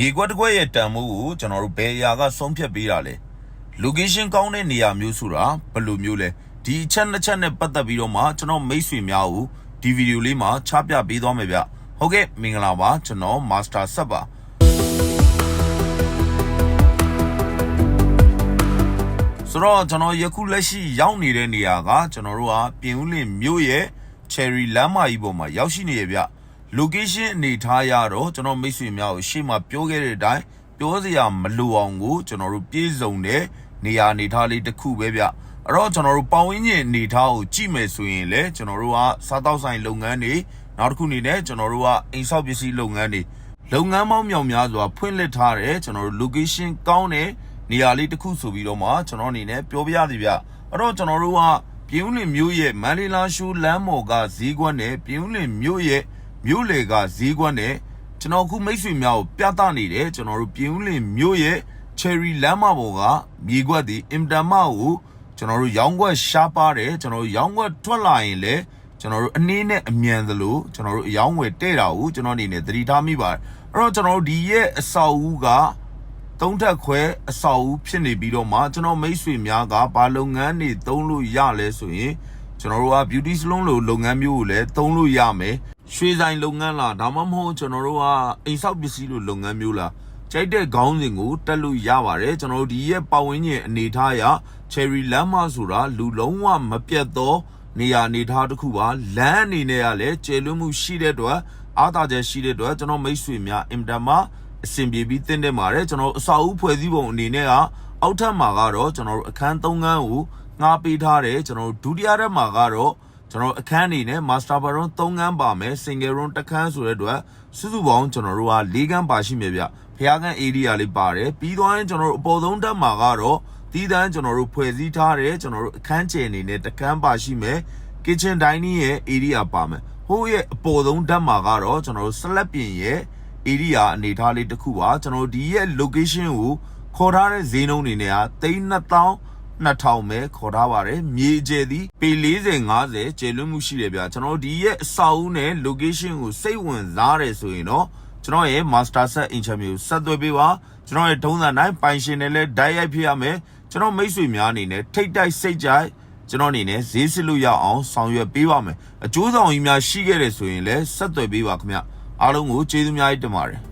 မြေကွက်တစ်ကွက်ရဲ့တန်မိုးကိုကျွန်တော်တို့ဘယ်အရာကဆုံးဖြတ်ပေးတာလဲ location ကောင်းတဲ့နေရာမျိုးဆိုတာဘယ်လိုမျိုးလဲဒီအချက်နှစ်ချက်နဲ့ပတ်သက်ပြီးတော့မှကျွန်တော်မိတ်ဆွေများကိုဒီဗီဒီယိုလေးမှာချပြပေးသွားမယ်ဗျဟုတ်ကဲ့မင်္ဂလာပါကျွန်တော် master ဆက်ပါဆိုတော့ကျွန်တော်ယခုလက်ရှိရောက်နေတဲ့နေရာကကျွန်တော်တို့ကပြင်ဦးလင်မြို့ရဲ့ cherry လမ်းမကြီးပေါ်မှာရောက်ရှိနေရဗျ location အနေထားရတော့ကျွန်တော်မိတ်ဆွေများကိုရှေ့မှာပြောခဲ့တဲ့အတိုင်းပြောစရာမလိုအောင်ကိုကျွန်တော်တို့ပြေစုံတဲ့နေရာအနေထားလေးတစ်ခုပဲဗျအဲ့တော့ကျွန်တော်တို့ပေါင်းဝင်းကျင်အနေထားကိုကြည့်မယ်ဆိုရင်လည်းကျွန်တော်တို့ကစားတောက်ဆိုင်လုပ်ငန်းတွေနောက်တစ်ခုအနေနဲ့ကျွန်တော်တို့ကအိမ်ဆောက်ပစ္စည်းလုပ်ငန်းတွေလုပ်ငန်းပေါင်းမြောင်များစွာဖွင့်လှစ်ထားတဲ့ကျွန်တော်တို့ location ကောင်းတဲ့နေရာလေးတစ်ခုဆိုပြီးတော့မှကျွန်တော်အနေနဲ့ပြောပြရစီဗျအဲ့တော့ကျွန်တော်တို့ကပြင်ဦးလင်မြို့ရဲ့မန္တလေးလာရှိုးလမ်းမော်ကဈေးကွက်နဲ့ပြင်ဦးလင်မြို့ရဲ့ မြို့လေကဈေးကွက်နဲ့ကျွန်တော်အခုမိတ်ဆွေများကိုပြသနေတယ်ကျွန်တော်တို့ပြင်ဦးလင်မြို့ရဲ့ cherry လမ်းမပေါ်ကမြေကွက်ဒီအင်တမကိုကျွန်တော်တို့ရောင်းကွက်ရှားပါတယ်ကျွန်တော်တို့ရောင်းကွက်ထွက်လာရင်လည်းကျွန်တော်တို့အနည်းနဲ့အမြန်သလိုကျွန်တော်တို့အယောင်းဝယ်တဲ့တာကိုကျွန်တော်အနေနဲ့သတိထားမိပါတယ်အဲ့တော့ကျွန်တော်တို့ဒီရဲ့အဆောက်အဦကသုံးထက်ခွဲအဆောက်အဦဖြစ်နေပြီးတော့မှကျွန်တော်မိတ်ဆွေများကဘာလုပ်ငန်းတွေသုံးလို့ရလဲဆိုရင် ကျွန်တော်တို့က beauty salon လိုလုပ်ငန်းမျိုးကိုလည်းသုံးလို့ရမယ်ရွှေဆိုင်လုပ်ငန်းလားဒါမှမဟုတ်ကျွန်တော်တို့ကအိမ်ဆောက်ပစ္စည်းလိုလုပ်ငန်းမျိုးလားကြိုက်တဲ့ခေါင်းစဉ်ကိုတက်လို့ရပါတယ်ကျွန်တော်တို့ဒီရဲ့ပတ်ဝန်းကျင်အနေထားအရ cherry လမ်းမဆိုတာလူလုံးဝမပြတ်သောနေရာအနေထားတစ်ခုပါလမ်းအနေနဲ့ကလည်းကျယ်လွန်းမှုရှိတဲ့အတွက်အားသာချက်ရှိတဲ့အတွက်ကျွန်တော်မိတ်ဆွေများအင်တာမအဆင်ပြေပြီးတင်းတက်ပါတယ်ကျွန်တော်တို့အစာအုပ်ဖွဲ့စည်းပုံအနေနဲ့ကအောက်ထပ်မှာကတော့ကျွန်တော်တို့အခန်း၃ခန်းကို ငှားပေးထားတယ်ကျွန်တော်တို့ဒုတိယထပ်မှာကတော့ကျွန်တော်တို့အခန်းအနေနဲ့ master bedroom ၃ခန်းပါမယ် single room တစ်ခန်းဆိုတဲ့အတွက်စုစုပေါင်းကျွန်တော်တို့က၄ခန်းပါရှိမယ်ဗျဖျားခန်း area လေးပါတယ်ပြီးသွားရင်ကျွန်တော်တို့အပေါ်ဆုံးထပ်မှာကတော့တီးတန်းကျွန်တော်တို့ဖွဲ့စည်းထားတယ်ကျွန်တော်တို့အခန်းကျယ်အနေနဲ့တစ်ခန်းပါရှိမယ် kitchen dining ရဲ့ area ပါမယ်ဟိုးရဲ့အပေါ်ဆုံးဓာတ်မှာကတော့ကျွန်တော်တို့ slab ပြင်ရဲ့ area အနေထားလေးတစ်ခုပါကျွန်တော်တို့ဒီရဲ့ location ကိုခေါ်ထားတဲ့ဈေးနှုန်းတွေနဲ့က32,000 2000ပဲခေါ်ထားပါတယ်မြေကျယ်သည်ပေ40 50ကျယ်လွန်းမှုရှိတယ်ဗျာကျွန်တော်တို့ဒီရဲ့အဆောက်အဦနဲ့ location ကိုစိတ်ဝင်စားတယ်ဆိုရင်တော့ကျွန်တော်ရဲ့ master set interview ဆက်သွယ်ပေးပါကျွန်တော်ရဲ့ထုံးစံတိုင်းပိုင်ရှင်နဲ့လည်းဓာတ်ရိုက်ဖြစ်ရမယ်ကျွန်တော်မိတ်ဆွေများအနေနဲ့ထိတ်တိုက်စိတ်ကြိုက်ကျွန်တော်အနေနဲ့ဈေးစစ်လို့ရအောင်ဆောင်ရွက်ပေးပါမယ်အကျိုးဆောင်ကြီးများရှိခဲ့တယ်ဆိုရင်လည်းဆက်သွယ်ပေးပါခင်ဗျအားလုံးကိုကျေးဇူးများကြီးတင်ပါတယ်